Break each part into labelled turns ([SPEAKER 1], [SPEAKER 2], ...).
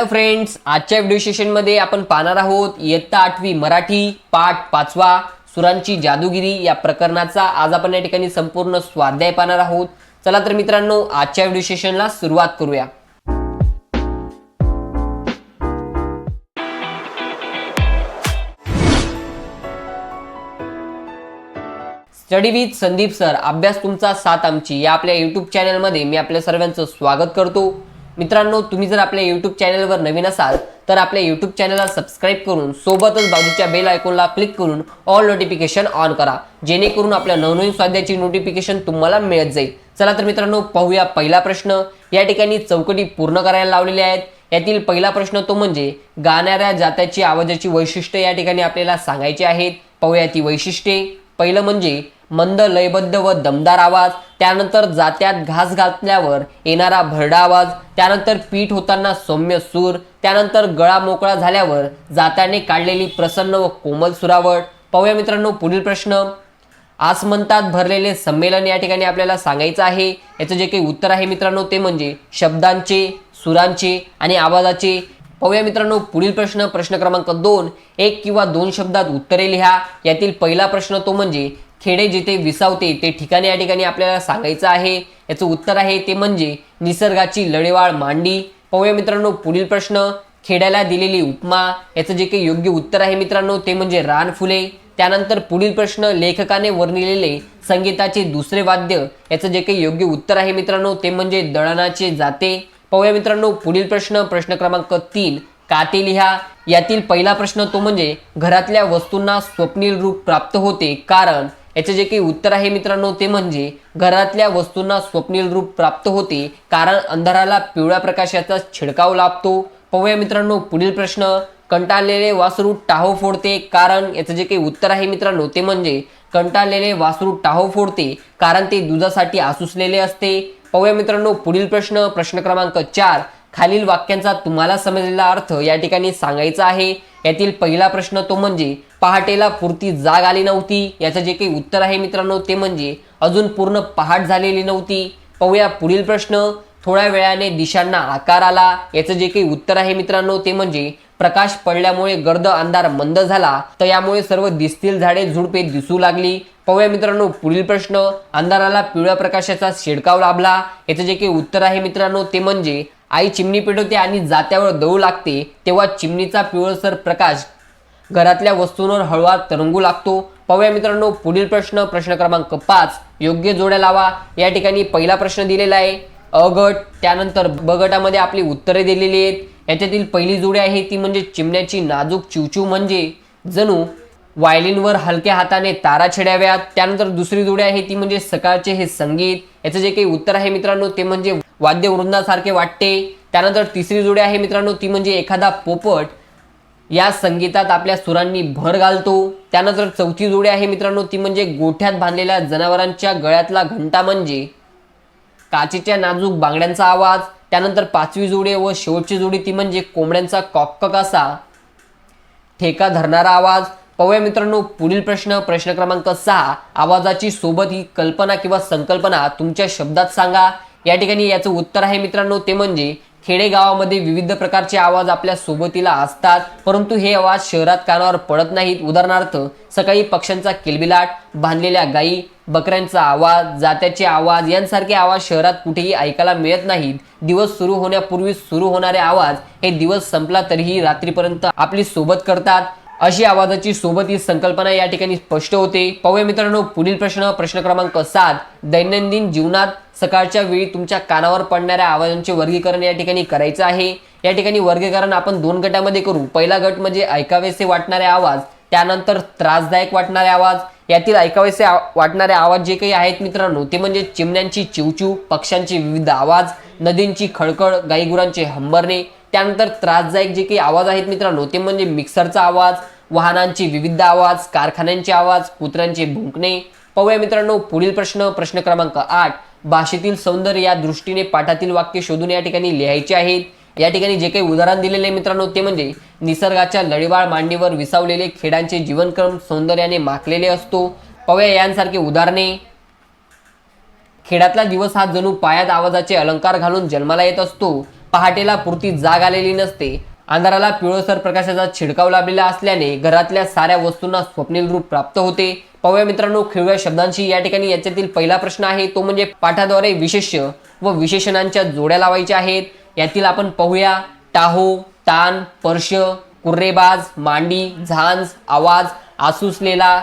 [SPEAKER 1] Hello friends आजच्या video सेशनमध्ये आपण पाहणार आहोत इयत्ता आठवी मराठी पाठ पाचवा सुरांची जादूगिरी या प्रकरणाचा. आज आपण या ठिकाणी संपूर्ण स्वाध्याय पाहणार आहोत. चला तर मित्रांनो आजच्या व्हिडिओ सेशनला सुरुवात करूया. स्टडी विथ संदीप सर अभ्यास तुमचा साथ आमची. या आपल्या यूट्यूब चॅनलमध्ये मी आपल्या सर्वांचं स्वागत करतो. मित्रांनो तुम्ही जर आपल्या यूट्यूब चॅनलवर नवीन असाल तर आपल्या यूट्यूब चॅनलला सबस्क्राईब करून सोबतच बाजूच्या बेल आयकॉनला क्लिक करून ऑल नोटिफिकेशन ऑन करा. जेणेकरून आपल्या नवनवीन स्वाध्यायाची नोटिफिकेशन तुम्हाला मिळत जाईल. चला तर मित्रांनो पाहूया पहिला प्रश्न. या ठिकाणी चौकटी पूर्ण करायला लावलेल्या आहेत. यातील पहिला प्रश्न तो म्हणजे गाणाऱ्या जात्याची आवाजाची वैशिष्ट्ये या ठिकाणी आपल्याला सांगायची आहेत. पाहूया ती वैशिष्ट्ये. पहिलं म्हणजे मंद लयबद्ध व दमदार आवाज त्यानंतर जात्यात घास घातल्यावर येणारा भरडा आवाज त्यानंतर पीठ होताना सौम्य सूर त्यानंतर गळा मोकळा झाल्यावर जात्याने काढलेली प्रसन्न व कोमल सुरावट पाहूया मित्रांनो पुढील प्रश्न. आसमंतात भरलेले संमेलन या ठिकाणी आपल्याला सांगायचं आहे. याचं जे काही उत्तर आहे मित्रांनो ते म्हणजे शब्दांचे सुरांचे आणि आवाजाचे. पाहूया मित्रांनो पुढील प्रश्न प्रश्न क्रमांक दोन. एक किंवा दोन शब्दात उत्तरे लिहा. यातील पहिला प्रश्न तो म्हणजे खेडे जिथे विसावते ते ठिकाणी या ठिकाणी आपल्याला सांगायचं आहे. याचं उत्तर आहे ते म्हणजे निसर्गाची लढेवाळ मांडी. पाहूया मित्रांनो पुढील प्रश्न. खेड्याला दिलेली उपमा याचं जे काही योग्य उत्तर आहे मित्रांनो ते म्हणजे रानफुले त्यानंतर पुढील प्रश्न लेखकाने वर्णिलेले संगीताचे दुसरे वाद्य याचं जे काही योग्य उत्तर आहे मित्रांनो ते म्हणजे दळणाचे जाते. पाहूया मित्रांनो पुढील प्रश्न प्रश्न क्रमांक तीन. काते लिहा यातील पहिला प्रश्न तो म्हणजे घरातल्या वस्तूंना स्वप्नील रूप प्राप्त होते. कारण याचे जे काही उत्तर आहे मित्रांनो ते म्हणजे घरातल्या वस्तूंना स्वप्नील रूप प्राप्त होते. कारण अंधाराला पिवळ्या प्रकाशाचा छिडकाव लाभतो. पाहूया मित्रांनो पुढील प्रश्न. कंटाळलेले वासरू टाहो फोडते. कारण याचं जे काही उत्तर आहे मित्रांनो ते म्हणजे कंटाळलेले वासरू टाहो फोडते. कारण ते दुधासाठी आसुसलेले असते. पाहूया मित्रांनो पुढील प्रश्न प्रश्न क्रमांक चार. खालील वाक्यांचा तुम्हाला समजलेला अर्थ या ठिकाणी सांगायचा आहे. यातील पहिला प्रश्न तो म्हणजे पहाटेला पुरती जाग आली नव्हती. याचं जे काही उत्तर आहे मित्रांनो ते म्हणजे अजून पूर्ण पहाट झालेली नव्हती. पाहूया पुढील प्रश्न. थोड्या वेळाने दिशांना आकार आला. याचं जे काही उत्तर आहे मित्रांनो ते म्हणजे प्रकाश पडल्यामुळे गर्द अंधार मंद झाला. तर यामुळे सर्व दिसतील झाडे झुडपे दिसू लागली. पाहूया मित्रांनो पुढील प्रश्न अंधाराला पिवळ्या प्रकाशाचा शिडकाव लाभला. याचं जे काही उत्तर आहे मित्रांनो ते म्हणजे आई चिमणी पेटवते आणि जात्यावर दळू लागते तेव्हा चिमणीचा पिवळसर प्रकाश घरातल्या वस्तूंवर हळवा तरंगू लागतो. पाहूया मित्रांनो पुढील प्रश्न प्रश्न क्रमांक पाच योग्य जोड्या लावा. या ठिकाणी पहिला प्रश्न दिलेला आहे अ गट त्यानंतर ब गटामध्ये आपली उत्तरे दिलेली आहेत. याच्यातील पहिली जोडी आहे ती म्हणजे चिमण्याची नाजूक चिवचिव म्हणजे जणू वायलिनवर हलक्या हाताने तारा छेडाव्यात. त्यानंतर दुसरी जोडी आहे ती म्हणजे सकाळचे हे संगीत. याचं जे काही उत्तर आहे मित्रांनो ते म्हणजे वाद्यवृंदासारखे वाटते. त्यानंतर तिसरी जोडी आहे मित्रांनो ती म्हणजे एखादा पोपट या संगीतात आपल्या सुरांनी भर घालतो. त्यानंतर चौथी जोडी आहे मित्रांनो ती म्हणजे गोठ्यात बांधलेल्या जनावरांच्या गळ्यातला घंटा म्हणजे काचेच्या नाजूक बांगड्यांचा आवाज. त्यानंतर पाचवी जोडी व शेवटची जोडी ती म्हणजे कोंबड्यांचा कॉककक असा ठेका धरणारा आवाज. पाहूया मित्रांनो पुढील प्रश्न प्रश्न क्रमांक सहा. आवाजाची सोबत ही कल्पना किंवा संकल्पना तुमच्या शब्दात सांगा. या ठिकाणी याचं उत्तर आहे मित्रांनो ते म्हणजे खेडेगावामध्ये विविध प्रकारचे आवाज आपल्या सोबतीला असतात. परंतु हे आवाज शहरात कानावर पडत नाहीत. उदाहरणार्थ सकाळी पक्ष्यांचा किलबिलाट बांधलेल्या गायी बकऱ्यांचा आवाज जात्याचे आवाज यांसारखे आवाज शहरात कुठेही ऐकायला मिळत नाहीत. दिवस सुरू होण्यापूर्वी सुरू होणारे आवाज हे दिवस संपला तरीही रात्रीपर्यंत आपली सोबत करतात. अशी आवाजाची सोबत ही संकल्पना या ठिकाणी स्पष्ट होते. पाहूया मित्रांनो पुढील प्रश्न प्रश्न क्रमांक सात. दैनंदिन जीवनात सकाळच्या वेळी तुमच्या कानावर पडणाऱ्या आवाजांचे वर्गीकरण या ठिकाणी करायचं आहे. या ठिकाणी वर्गीकरण आपण दोन गटामध्ये करू. पहिला गट म्हणजे ऐकावेसे वाटणारे आवाज त्यानंतर त्रासदायक वाटणारे आवाज. यातील ऐकावेसे आ- वाटणारे आवाज जे काही आहेत मित्रांनो ते म्हणजे चिमण्यांची चिवचिव पक्ष्यांचे विविध आवाज नदींची खळखळ गाईगुरांचे हंबरणे. त्यानंतर त्रासदायक जे काही आवाज आहेत मित्रांनो ते म्हणजे मिक्सरचा आवाज वाहनांची विविध आवाज कारखान्यांचे आवाज कुत्र्यांचे भुंकणे. पाहूया मित्रांनो पुढील प्रश्न प्रश्न क्रमांक आठ. भाषेतील सौंदर्य या दृष्टीने पाठातील वाक्य शोधून या ठिकाणी लिहायचे आहेत. या ठिकाणी जे काही उदाहरण दिलेले आहे मित्रांनो ते म्हणजे निसर्गाच्या लढीवाळ मांडीवर विसावलेले खेळांचे जीवनक्रम सौंदर्याने माखलेले असतो. पाहूया यांसारखे उदाहरणे. खेड्यातला दिवस हा जणू पायात आवाजाचे अलंकार घालून जन्माला येत असतो. पहाटेला पुरती जाग आलेली नसते. अंधाराला पिवळसर प्रकाशाचा छिडकाव लाभलेला असल्याने घरातल्या साऱ्या वस्तूंना स्वप्नील रूप प्राप्त होते. पाहूया मित्रांनो खेळूया शब्दांशी. या ठिकाणी याच्यातील पहिला प्रश्न आहे तो म्हणजे पाठाद्वारे विशेष्य व विशेषणांच्या जोड्या लावायच्या आहेत. यातील आपण पाहूया टाहो तान पर्श कुर्रेबाज मांडी झांज आवाज आसुसलेला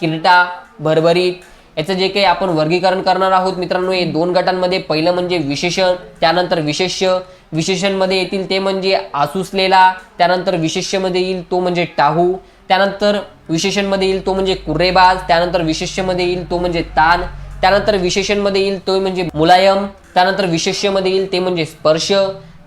[SPEAKER 1] किरटा भरभरीत याचं जे काही आपण वर्गीकरण करणार आहोत मित्रांनो हे दोन गटांमध्ये पहिलं म्हणजे विशेषण त्यानंतर विशेष्य. विशेषणमध्ये येतील ते म्हणजे आसुसलेला त्यानंतर विशेष्यमध्ये येईल तो म्हणजे टाहू त्यानंतर विशेषणमध्ये येईल तो म्हणजे कुर्रेबाज त्यानंतर विशेष्यमध्ये येईल तो म्हणजे तान त्यानंतर विशेषणमध्ये येईल तो म्हणजे मुलायम त्यानंतर विशेष्यमध्ये येईल ते म्हणजे स्पर्श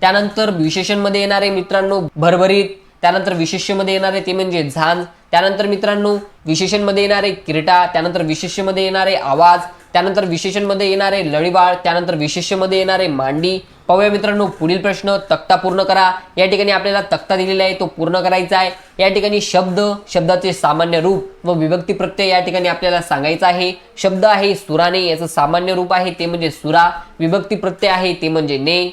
[SPEAKER 1] त्यानंतर विशेषणमध्ये येणारे मित्रांनो भरभरीत त्यानंतर विशेष्यमध्ये येणारे ते म्हणजे झांज त्यानंतर मित्रांनो विशेषणमध्ये येणारे किरटा त्यानंतर विशेष्यमध्ये येणारे आवाज त्यानंतर विशेषणमध्ये येणारे लळीबाळ त्यानंतर विशेष्यमध्ये येणारे मांडी पाहूया मित्रांनो पुढील प्रश्न तक्ता पूर्ण करा. या ठिकाणी आपल्याला तक्ता दिलेला आहे तो पूर्ण करायचा आहे. या ठिकाणी शब्द शब्दाचे सामान्य रूप व विभक्ती प्रत्यय या ठिकाणी आपल्याला सांगायचा आहे. शब्द आहे सुराने याचं सामान्य रूप आहे ते म्हणजे सुरा. विभक्ती प्रत्यय आहे ते म्हणजे ने.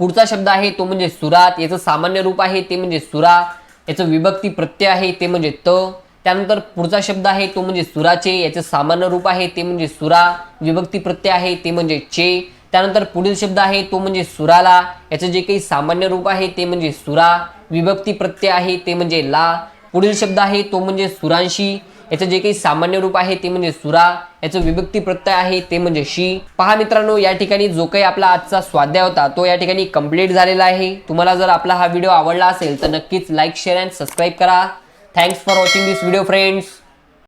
[SPEAKER 1] पुढचा शब्द आहे तो म्हणजे सुरात. याचं सामान्य रूप आहे ते म्हणजे सुरा. याचं विभक्ती प्रत्यय आहे ते म्हणजे त. त्यानंतर पुढचा शब्द आहे तो म्हणजे सुराचे. याचं सामान्य रूप आहे ते म्हणजे सुरा. विभक्ती प्रत्यय आहे ते म्हणजे चे. त्यानंतर पुढील शब्द आहे तो म्हणजे सुराला. याचं जे काही सामान्य रूप आहे ते म्हणजे सुरा. विभक्ती प्रत्यय आहे ते म्हणजे ला. पुढील शब्द आहे तो म्हणजे सुरांशी. याचं जे काही सामान्य रूप आहे ते म्हणजे सुरा. याचं विभक्ती प्रत्यय आहे ते म्हणजे शी. पहा मित्रांनो या ठिकाणी जो काही आपला आजचा स्वाध्याय होता तो या ठिकाणी कंप्लीट झालेला आहे. तुम्हाला जर आपला हा व्हिडिओ आवडला असेल तर नक्कीच लाईक शेअर अँड सबस्क्राईब करा. Thanks for watching this video friends